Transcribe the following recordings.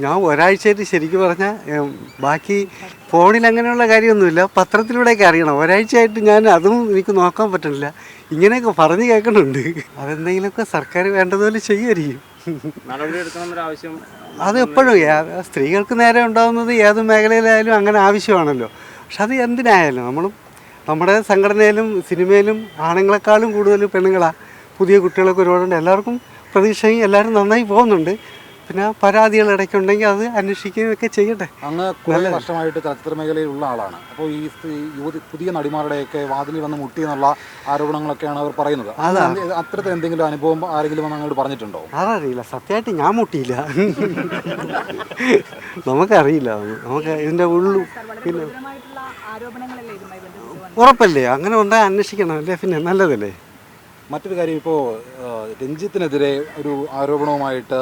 ഞാൻ ഒരാഴ്ചയായിട്ട് ശരിക്കും പറഞ്ഞാൽ ബാക്കി ഫോണിൽ അങ്ങനെയുള്ള കാര്യമൊന്നുമില്ല. പത്രത്തിലൂടെയൊക്കെ അറിയണം. ഒരാഴ്ചയായിട്ട് ഞാൻ അതും എനിക്ക് നോക്കാൻ പറ്റുന്നില്ല. ഇങ്ങനെയൊക്കെ പറഞ്ഞു കേൾക്കുന്നുണ്ട്. അതെന്തെങ്കിലുമൊക്കെ സർക്കാർ വേണ്ടതുപോലെ ചെയ്യുമായിരിക്കും. അത് എപ്പോഴും സ്ത്രീകൾക്ക് നേരെ ഉണ്ടാകുന്നത് ഏത് മേഖലയിലായാലും അങ്ങനെ ആവശ്യമാണല്ലോ. പക്ഷെ അത് എന്തിനായാലും നമ്മളും നമ്മുടെ സംഘടനയിലും സിനിമയിലും ആണുങ്ങളെക്കാളും കൂടുതൽ പെണ്ണുങ്ങളാണ് പുതിയ കുട്ടികളൊക്കെ ഒരുപാടുണ്ട്. എല്ലാവർക്കും പ്രതീക്ഷയും എല്ലാവരും നന്നായി പോകുന്നുണ്ട്. പിന്നെ പരാതികൾ ഇടയ്ക്കുണ്ടെങ്കിൽ അത് അന്വേഷിക്കുകയൊക്കെ ചെയ്യട്ടെ. അങ്ങ് കുറേ വർഷമായിട്ട് ചലച്ചിത്ര മേഖലയിലുള്ള ആളാണ്. അപ്പോൾ ഈ യുവതി പുതിയ നടിമാരുടെയൊക്കെ വാതിലിൽ വന്ന് മുട്ടി എന്നുള്ള ആരോപണങ്ങളൊക്കെയാണ് അവർ പറയുന്നത്. അതാ. അത്തരത്തിൽ എന്തെങ്കിലും അനുഭവം ആരെങ്കിലും വന്ന് അങ്ങോട്ട് പറഞ്ഞിട്ടുണ്ടോ? അതറിയില്ല. സത്യമായിട്ട് ഞാൻ മുട്ടിയില്ല. നമുക്കറിയില്ല. നമുക്ക് ഇതിന്റെ ഉള്ളു. പിന്നെ ഉറപ്പല്ലേ? അങ്ങനെ ഉണ്ടായി അന്വേഷിക്കണം അല്ലേ? പിന്നെ നല്ലതല്ലേ? മറ്റൊരു കാര്യം ഇപ്പോൾ രഞ്ജിത്തിനെതിരെ ഒരു ആരോപണവുമായിട്ട്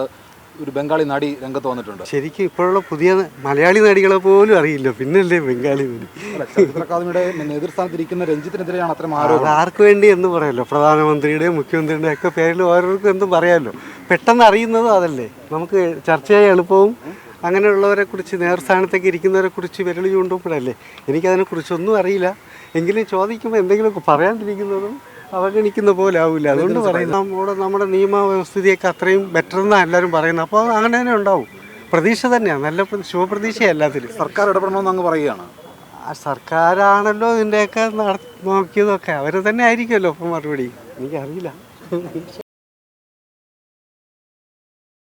ഒരു ബംഗാളി നടി രംഗത്ത് വന്നിട്ടുണ്ട്. ശരിക്കും ഇപ്പോഴുള്ള പുതിയ മലയാളി നടികളെ പോലും അറിയില്ല. പിന്നല്ലേ ബംഗാളി നടി? ചലച്ചിത്ര അക്കാദമിയുടെ നേതൃസ്ഥാനത്തിരിക്കുന്ന രഞ്ജിത്തിനെതിരെയാണ് അത്ര അത് ആരോപണം ആർക്ക് വേണ്ടി എന്ന് പറയാലോ? പ്രധാനമന്ത്രിയുടെയും മുഖ്യമന്ത്രിയുടെയും ഒക്കെ പേരിൽ ഓരോരുത്തർക്കും എന്തും പറയാമല്ലോ പെട്ടെന്ന് അറിയുന്നതും അതല്ലേ? നമുക്ക് ചർച്ചയായി എളുപ്പവും അങ്ങനെയുള്ളവരെ കുറിച്ച് നേർസ്ഥാനത്തേക്ക് ഇരിക്കുന്നവരെ കുറിച്ച് വിരളി ചൂണ്ടുമ്പോഴല്ലേ? എനിക്കതിനെ കുറിച്ചൊന്നും അറിയില്ല. എങ്കിലും ചോദിക്കുമ്പോൾ എന്തെങ്കിലുമൊക്കെ പറയാണ്ടിരിക്കുന്നതും അവഗണിക്കുന്ന പോലെ ആവില്ല അതുകൊണ്ട് പറയുന്നത് നമ്മുടെ നമ്മുടെ നിയമവ്യവസ്ഥിതിയൊക്കെ അത്രയും ബെറ്റർ എന്നാണ് എല്ലാവരും പറയുന്നത്. അപ്പോൾ അങ്ങനെ തന്നെ ഉണ്ടാവും. പ്രതീക്ഷ തന്നെയാണ്. നല്ല ശുഭപ്രതീക്ഷ ശുഭപ്രതീക്ഷയാണ് എല്ലാത്തിലും. സർക്കാർ ഇടപെടണമെന്ന് അങ്ങ് പറയുകയാണ്. ആ സർക്കാരാണല്ലോ ഇതിന്റെയൊക്കെ നട നോക്കിയതൊക്കെ. അവർ തന്നെ ആയിരിക്കുമല്ലോ ഇപ്പം മറുപടി. എനിക്കറിയില്ല.